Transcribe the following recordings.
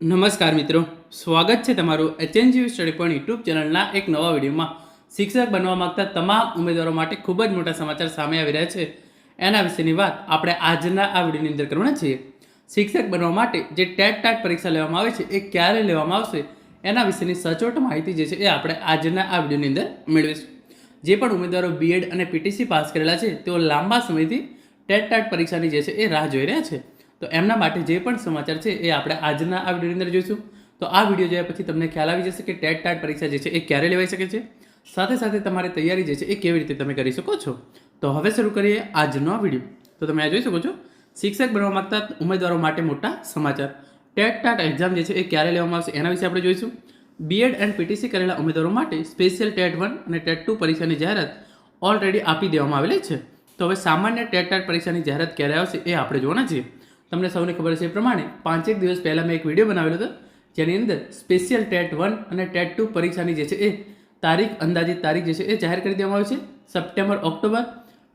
નમસ્કાર મિત્રો, સ્વાગત છે તમારું એચએનજીવી સ્ટડી પોઈન્ટ યુટ્યુબ ચેનલના એક નવા વિડીયોમાં. શિક્ષક બનવા માગતા તમામ ઉમેદવારો માટે ખૂબ જ મોટા સમાચાર સામે આવી રહ્યા છે. એના વિશેની વાત આપણે આજના આ વિડીયોની અંદર કરવાના છીએ. શિક્ષક બનવા માટે જે ટેટ ટાટ પરીક્ષા લેવામાં આવે છે, એ ક્યારે લેવામાં આવશે? એના વિશેની સચોટ માહિતી જે છે, એ આપણે આજના આ વિડીયોની અંદર મેળવીશું. જે પણ ઉમેદવારો બીએડ અને પીટીસી પાસ કરેલા છે, તેઓ લાંબા સમયથી ટેટ ટાટ પરીક્ષાની જે છે, એ રાહ જોઈ રહ્યા છે. તો એમના માટે જે પણ સમાચાર છે એ આપણે આજના આ વિડીયોની અંદર જોઈશું. તો આ વીડિયો જોયા પછી તમને ખ્યાલ આવી જશે કે ટેટ ટાટ પરીક્ષા જે છે એ ક્યારે લેવાઈ શકે છે? સાથે સાથે તમારી તૈયારી જે છે એ કેવી રીતે તમે કરી શકો છો? તો હવે શરૂ કરીએ આજનો વીડિયો. તો તમે આ જોઈ શકો છો. શિક્ષક બનવા માગતા ઉમેદવારો માટે મોટા સમાચાર. ટેટ ટાટ એક્ઝામ જે છે એ ક્યારે લેવામાં આવશે એના વિશે આપણે જોઈશું. બીએડ એન્ડ પીટીસી કરેલા ઉમેદવારો માટે સ્પેશિયલ ટેટ વન અને ટેટ ટુ પરીક્ષાની જાહેરાત ઓલરેડી આપી દેવામાં આવેલી છે. તો હવે સામાન્ય ટેટ ટાટ પરીક્ષાની જાહેરાત ક્યારે આવશે એ આપણે જોવાના છીએ. તમને સૌને ખબર છે એ પ્રમાણે પાંચેક દિવસ પહેલાં મેં એક વીડિયો બનાવેલો હતો, જેની અંદર સ્પેશિયલ ટેટ વન અને ટેટ ટુ પરીક્ષાની જે છે એ તારીખ, અંદાજિત તારીખ જે છે એ જાહેર કરી દેવામાં આવી છે, સપ્ટેમ્બર, ઓક્ટોબર,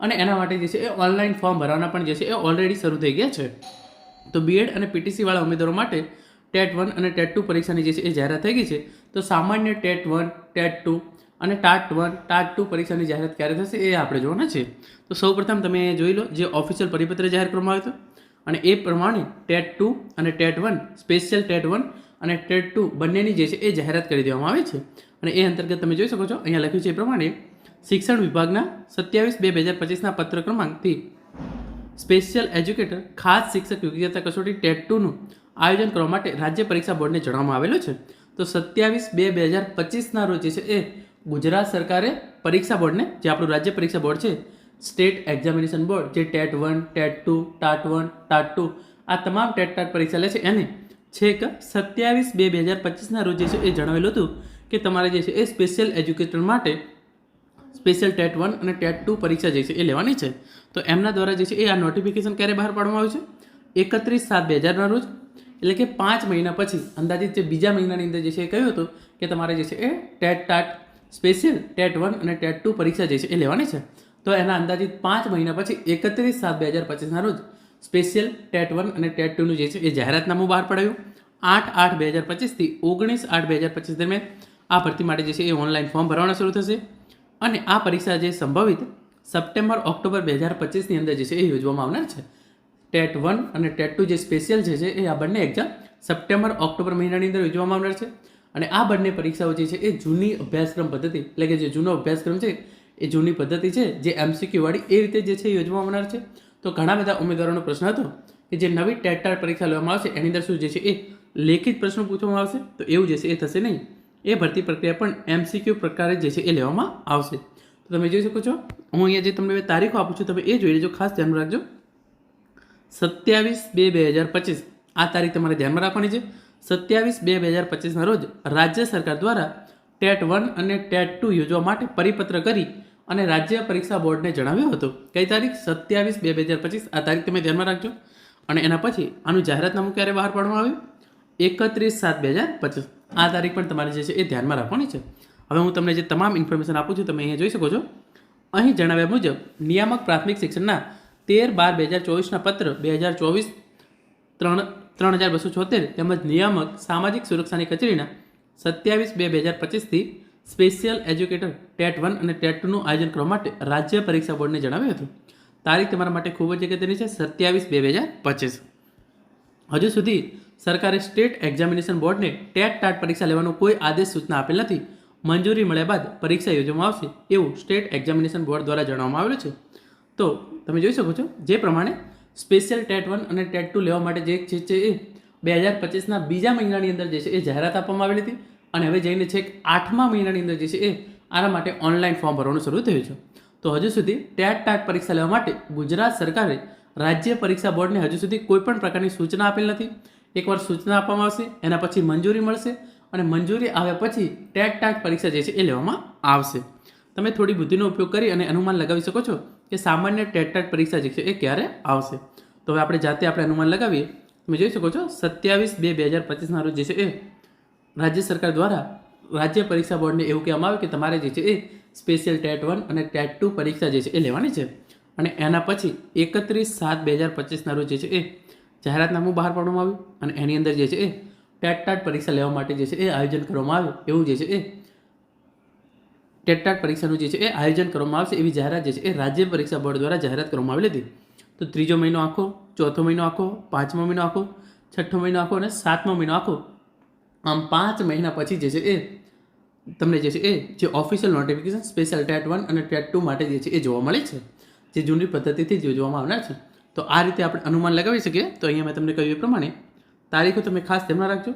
અને એના માટે જે છે એ ઓનલાઈન ફોર્મ ભરવાના પણ જે છે એ ઓલરેડી શરૂ થઈ ગયા છે. તો બીએડ અને પીટીસી વાળા ઉમેદવારો માટે ટેટ વન અને ટેટ ટુ પરીક્ષાની જે છે એ જાહેરાત થઈ ગઈ છે. તો સામાન્ય ટેટ વન, ટેટ ટુ અને ટાટ વન, ટાટ ટુ પરીક્ષાની જાહેરાત ક્યારે થશે એ આપણે જોવાના છે. તો સૌપ્રથમ તમે જોઈ લો જે ઓફિશિયલ પરિપત્ર જાહેર કરવામાં આવ્યો હતો. અને એ પ્રમાણે ટેટ ટુ અને TET one, special TET one અને ટેટ ટુ બંનેની જે છે એ જાહેરાત કરી દેવામાં આવી છે. અને એ અંતર્ગત તમે જોઈ શકો છો, અહીંયા લખ્યું છે એ પ્રમાણે શિક્ષણ વિભાગના સત્યાવીસ બે બે હજાર પચીસના પત્ર ક્રમાંકથી સ્પેશિયલ એજ્યુકેટર, ખાસ શિક્ષક યોગ્યતા કસોટી ટેટ ટુનું આયોજન કરવા માટે રાજ્ય પરીક્ષા બોર્ડને જણાવવામાં આવેલું છે. તો સત્યાવીસ બે બે હજાર પચીસના રોજ છે એ ગુજરાત સરકારે પરીક્ષા બોર્ડને, જે આપણું રાજ્ય પરીક્ષા બોર્ડ છે સ્ટેટ એક્ઝામિનેશન બોર્ડ, જે TET one, TET two, TAT one, TAT two, આ તમામ ટેટ ટાટ પરીક્ષા લે છે. એને છેક સત્યાવીસ બે બે હજાર પચીસના રોજ જે છે એ જણાવેલું હતું કે તમારે જે છે એ સ્પેશિયલ એજ્યુકેશન માટે સ્પેશિયલ ટેટ વન અને ટેટ ટુ પરીક્ષા જે છે એ લેવાની છે. તો એમના દ્વારા જે છે એ આ નોટિફિકેશન ક્યારે બહાર પાડવામાં આવ્યું છે? એકત્રીસ સાત બે હજારના રોજ. એટલે કે પાંચ મહિના પછી, અંદાજિત જે બીજા મહિનાની અંદર જે છે એ કહ્યું હતું કે તમારે જે છે એ TET TAT special TET one અને ટેટ ટુ પરીક્ષા જે છે એ લેવાની છે. તો એના અંદાજિત પાંચ મહિના પછી એકત્રીસ સાત બે હજાર પચીસના રોજ સ્પેશિયલ ટેટ વન અને ટેટ ટુનું જે છે એ જાહેરાતનામું બહાર પડાયું. આઠ આઠ બે હજાર પચીસથી ઓગણીસ આઠ બે હજાર પચીસ દરમિયાન આ ભરતી માટે જે છે એ ઓનલાઈન ફોર્મ ભરવાના શરૂ થશે. અને આ પરીક્ષા જે સંભવિત સપ્ટેમ્બર ઓક્ટોબર બે હજાર પચીસની અંદર જે છે એ યોજવામાં આવનાર છે. ટેટ વન અને ટેટ ટુ જે સ્પેશિયલ છે એ આ બંને એક્ઝામ સપ્ટેમ્બર ઓક્ટોબર મહિનાની અંદર યોજવામાં આવનાર છે. અને આ બંને પરીક્ષાઓ જે છે એ જૂની અભ્યાસક્રમ પદ્ધતિ, એટલે કે જે જૂનો અભ્યાસક્રમ છે એ જૂની પદ્ધતિ છે, જે એમસીક્યુ વાળી એ રીતે જે છે એ યોજવામાં આવનાર છે. તો ઘણા બધા ઉમેદવારોનો પ્રશ્ન હતો કે જે નવી ટેટ ટાટ પરીક્ષા લેવામાં આવશે, એની અંદર શું જે છે એ લેખિત પ્રશ્નો પૂછવામાં આવશે? તો એવું જે છે એ થશે નહીં. એ ભરતી પ્રક્રિયા પણ એમસીક્યુ પ્રકારે જે છે એ લેવામાં આવશે. તો તમે જોઈ શકો છો, હું અહીંયા જે તમને તારીખો આપું છું, તમે એ જોઈ લેજો ખાસ ધ્યાન રાખજો. સત્યાવીસ બે બે હજાર પચીસ, આ તારીખ તમારે ધ્યાનમાં રાખવાની છે. સત્યાવીસ બે બે હજાર પચીસના રોજ રાજ્ય સરકાર દ્વારા ટેટ વન અને ટેટ ટુ યોજવા માટે પરિપત્ર કરી અને રાજ્ય પરીક્ષા બોર્ડને જણાવ્યું હતું કઈ તારીખ સત્યાવીસ બે બે હજાર પચીસ, આ તારીખ તમે ધ્યાનમાં રાખજો. અને એના પછી આનું જાહેરાતનામું ક્યારે બહાર પાડવામાં આવ્યું? એકત્રીસ સાત બે હજાર પચીસ. આ તારીખ પણ તમારે જે છે એ ધ્યાનમાં રાખવાની છે. હવે હું તમને જે તમામ ઇન્ફોર્મેશન આપું છું, તમે અહીંયા જોઈ શકો છો. અહીં જણાવ્યા મુજબ, નિયામક પ્રાથમિક શિક્ષણના તેર બાર બે હજાર ચોવીસના પત્ર બે હજાર ચોવીસ ત્રણ ત્રણ હજાર બસો છોતેર તેમજ નિયામક સામાજિક સુરક્ષાની કચેરીના સત્યાવીસ બે બે હજાર પચીસથી સ્પેશિયલ એજ્યુકેટર ટેટ વન અને ટેટ ટુનું આયોજન કરવા માટે રાજ્ય પરીક્ષા બોર્ડને જણાવ્યું હતું. તારીખ તમારા માટે ખૂબ જ અગત્યની છે, સત્યાવીસ બે હજાર પચીસ. હજુ સુધી સરકારે સ્ટેટ એક્ઝામિનેશન બોર્ડને ટેટ ટાટ પરીક્ષા લેવાનો કોઈ આદેશ સૂચના આપેલ નથી. મંજૂરી મળ્યા બાદ પરીક્ષા યોજવામાં આવશે એવું સ્ટેટ એક્ઝામિનેશન બોર્ડ દ્વારા જણાવવામાં આવેલું છે. તો તમે જોઈ શકો છો, જે પ્રમાણે સ્પેશિયલ ટેટ વન અને ટેટ ટુ લેવા માટે જે છે એ બે હજાર પચીસના બીજા મહિનાની અંદર જે છે એ જાહેરાત આપવામાં આવેલી હતી. અને હવે જઈને છેક આઠમા મહિનાની અંદર જે છે એ આના માટે ઓનલાઈન ફોર્મ ભરવાનું શરૂ થયું છે. તો હજુ સુધી ટેટ ટાટ પરીક્ષા લેવા માટે ગુજરાત સરકારે રાજ્ય પરીક્ષા બોર્ડને હજુ સુધી કોઈપણ પ્રકારની સૂચના આપેલ નથી. એકવાર સૂચના આપવામાં આવશે, એના પછી મંજૂરી મળશે અને મંજૂરી આવ્યા પછી ટેટ ટાટ પરીક્ષા જે છે એ લેવામાં આવશે. તમે થોડી બુદ્ધિનો ઉપયોગ કરી અને અનુમાન લગાવી શકો છો કે સામાન્ય ટેટ ટાટ પરીક્ષા જે છે એ ક્યારે આવશે. તો હવે આપણે જાતે આપણે અનુમાન લગાવીએ. તમે જોઈ શકો છો, સત્યાવીસ બે બે હજાર પચીસના રોજ જે છે એ રાજ્ય સરકાર દ્વારા રાજ્ય પરીક્ષા બોર્ડને એવું કહેવામાં આવ્યું કે તમારે જે છે એ સ્પેશિયલ ટેટ વન અને ટેટ ટુ પરીક્ષા જે છે એ લેવાની છે. અને એના પછી એકત્રીસ સાત બે હજાર પચીસના રોજ જે છે એ જાહેરાતનામું બહાર પાડવામાં આવ્યું અને એની અંદર જે છે એ ટેટ ટાટ પરીક્ષા લેવા માટે જે છે એ આયોજન કરવામાં આવ્યું. એવું જે છે એ ટેટ ટાટ પરીક્ષાનું જે છે એ આયોજન કરવામાં આવશે એવી જાહેરાત જે છે એ રાજ્ય પરીક્ષા બોર્ડ દ્વારા જાહેરાત કરવામાં આવેલી હતી. તો ત્રીજો મહિનો આખો, ચોથો મહિનો આખો, પાંચમો મહિનો આખો, છઠ્ઠો મહિનો આખો અને સાતમો મહિનો આખો આમ પાંચ મહિના પછી જે છે એ તમને જે છે એ જે official notification special TET one અને ટેટ ટુ માટે જે છે એ જોવા મળે છે. જે જૂની પદ્ધતિથી યોજવામાં આવનાર છે. તો આ રીતે આપણે અનુમાન લગાવી શકીએ. તો અહીંયા મેં તમને કહ્યું એ પ્રમાણે તારીખો તમે ખાસ ધ્યાનમાં રાખજો.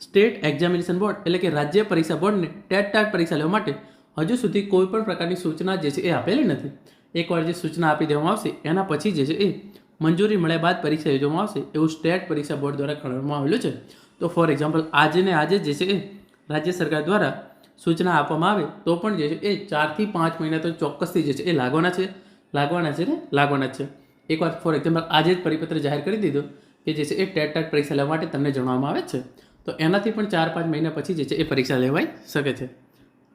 સ્ટેટ એક્ઝામિનેશન બોર્ડ એટલે કે રાજ્ય પરીક્ષા બોર્ડને ટેટ ટાટ પરીક્ષા લેવા માટે હજુ સુધી કોઈ પણ પ્રકારની સૂચના જે છે એ આપેલી નથી. એકવાર જે સૂચના આપી દેવામાં આવશે, એના પછી જે છે એ મંજૂરી મળ્યા બાદ પરીક્ષા યોજવામાં આવશે એવું સ્ટેટ પરીક્ષા બોર્ડ દ્વારા કરવામાં આવેલું છે. તો ફોર એક્ઝામ્પલ આજે ને આજે જે છે એ રાજ્ય સરકાર દ્વારા સૂચના આપવામાં આવે તો પણ જે છે એ ચારથી પાંચ મહિના તો ચોક્કસથી જે છે એ લાગવાના છે. લાગવાના છે ને? લાગવાના જ છે. એકવાર ફોર એક્ઝામ્પલ આજે જ પરિપત્ર જાહેર કરી દીધો કે જે છે એ ટેટ ટાટ પરીક્ષા લેવા માટે તમને જણાવવામાં આવે છે. તો એનાથી પણ ચાર પાંચ મહિના પછી જે છે એ પરીક્ષા લેવાઈ શકે છે.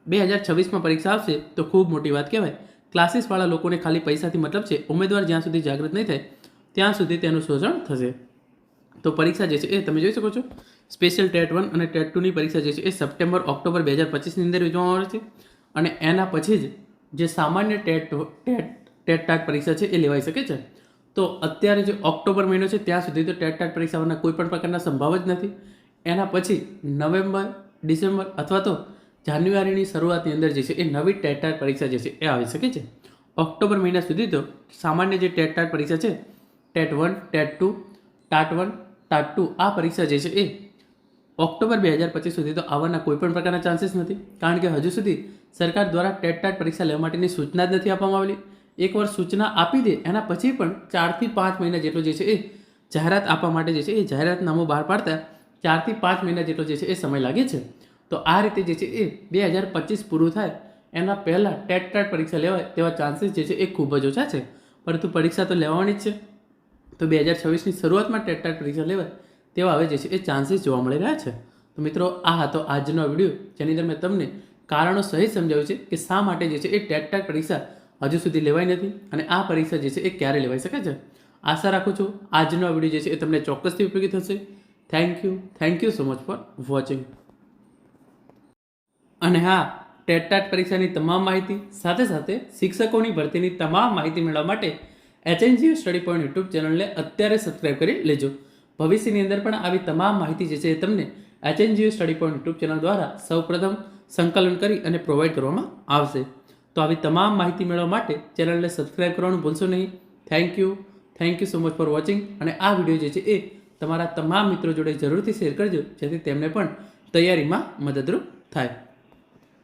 બે હજાર છવ્વીસમાં પરીક્ષા આવશે તો ખૂબ મોટી વાત કહેવાય. ક્લાસીસવાળા લોકોને ખાલી પૈસાથી મતલબ છે, ઉમેદવાર જ્યાં સુધી જાગૃત નહીં થાય, ત્યાં સુધી તેનું શોષણ થશે. તો પરીક્ષા જે છે એ તમે જોઈ શકો છો. સ્પેશિયલ ટેટ વન અને ટેટ ટુની પરીક્ષા જે છે એ સપ્ટેમ્બર ઓક્ટોબર બે હજાર પચીસની અંદર યોજવામાં આવે છે. અને એના પછી જ જે સામાન્ય ટેટ ટેટ ટેટ ટાટ પરીક્ષા છે એ લેવાઈ શકે છે. તો અત્યારે જે ઓક્ટોબર મહિનો છે ત્યાં સુધી તો ટેટ ટાટ પરીક્ષાઓના કોઈ પણ પ્રકારના સંભાવ જ નથી. એના પછી નવેમ્બર ડિસેમ્બર અથવા તો જાન્યુઆરીની શરૂઆતની અંદર જે છે એ નવી ટેટ ટાટ પરીક્ષા જે છે એ આવી શકે છે. ઓક્ટોબર મહિના સુધી તો સામાન્ય જે ટેટ ટાટ પરીક્ષા છે TET one TET two TAT one TAT two આ પરીક્ષા જે છે એ ઓક્ટોબર બે હજાર પચીસ સુધી તો આવવાના કોઈપણ પ્રકારના ચાન્સીસ નથી. કારણ કે હજુ સુધી સરકાર દ્વારા ટેટ ટાટ પરીક્ષા લેવા માટેની સૂચના જ નથી આપવામાં આવેલી. એકવાર સૂચના આપી દે, એના પછી પણ ચારથી પાંચ મહિના જેટલો જે છે એ જાહેરાત આપવા માટે જે છે એ જાહેરાતનામું બહાર પાડતા ચારથી પાંચ મહિના જેટલો જે છે એ સમય લાગે છે. તો આ રીતે જે છે એ બે હજાર પચીસ પૂરું થાય, એના પહેલાં ટેટ ટાટ પરીક્ષા લેવાય તેવા ચાન્સીસ જે છે એ ખૂબ જ ઓછા છે. પરંતુ પરીક્ષા તો લેવાની જ છે. તો બે હજાર છવ્વીસની શરૂઆતમાં ટેટ ટાટ પરીક્ષા લેવાય તેવા હવે જે છે એ ચાન્સીસ જોવા મળી રહ્યા છે. તો મિત્રો, આ હતો આજનો વીડિયો, જેની અંદર મેં તમને કારણો સહિત સમજાવ્યું છે કે શા માટે જે છે એ ટેટટાટ પરીક્ષા હજુ સુધી લેવાઈ નથી અને આ પરીક્ષા જે છે એ ક્યારે લેવાઈ શકે છે. આશા રાખું છું આજનો વીડિયો જે છે એ તમને ચોક્કસથી ઉપયોગી થશે. Thank you thank you so much for watching અને હા ટેટ ટાટ પરીક્ષાની તમામ માહિતી સાથે સાથે શિક્ષકોની ભરતીની તમામ માહિતી મેળવવા માટે એચએનજીયુ સ્ટડી પોઈન્ટ યુટ્યુબ ચેનલને અત્યારે સબસ્ક્રાઇબ કરી લેજો. ભવિષ્યની અંદર પણ આવી તમામ માહિતી જે છે એ તમને HNGO study point YouTube channel દ્વારા સૌપ્રથમ સંકલન કરી અને પ્રોવાઈડ કરવામાં આવશે. તો આવી તમામ માહિતી મેળવવા માટે ચેનલને સબસ્ક્રાઇબ કરવાનું ભૂલશો નહીં. Thank you thank you so much for watching અને આ વીડિયો જે છે એ તમારા તમામ મિત્રો જોડે જરૂરથી શેર કરજો, જેથી તેમને પણ તૈયારીમાં મદદરૂપ થાય.